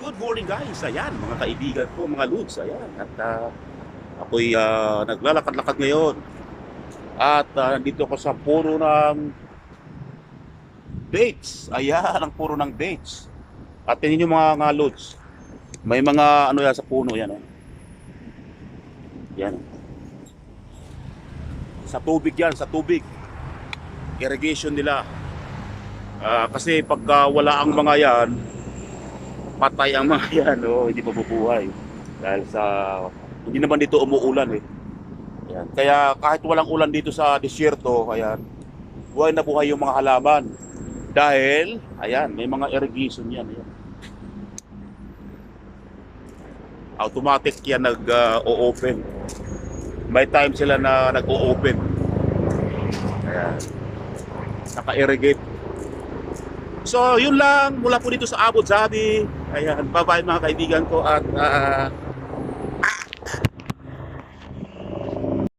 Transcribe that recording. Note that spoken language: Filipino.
Good morning guys, ayan mga kaibigan ko, mga Ludes, ayan. At ah, ako'y ah, naglalakad-lakad ngayon. At ah, nandito ako sa puro ng dates. Ayan, ang puro ng dates. At tingnan nyo mga, mga Ludes. May mga ano yan sa puno yan. Oh. Yan. Sa tubig yan, sa tubig. Irrigation nila. Ah, kasi pagka wala ang mga yan, patay ang mga yan, oh, hindi mabubuhay. Dahil sa, hindi naman dito umuulan eh. Ayan. Kaya kahit walang ulan dito sa disyerto, ayan, buhay na buhay yung mga halaman. Dahil, ayan, may mga irrigation yan. ayan. Automatic yan nag-o-open. May time sila na nag-o-open. Ayan. Naka-irrigate So, yun lang mula po dito sa Abu Dhabi. Ayan, bye-bye mga kaibigan ko at ah,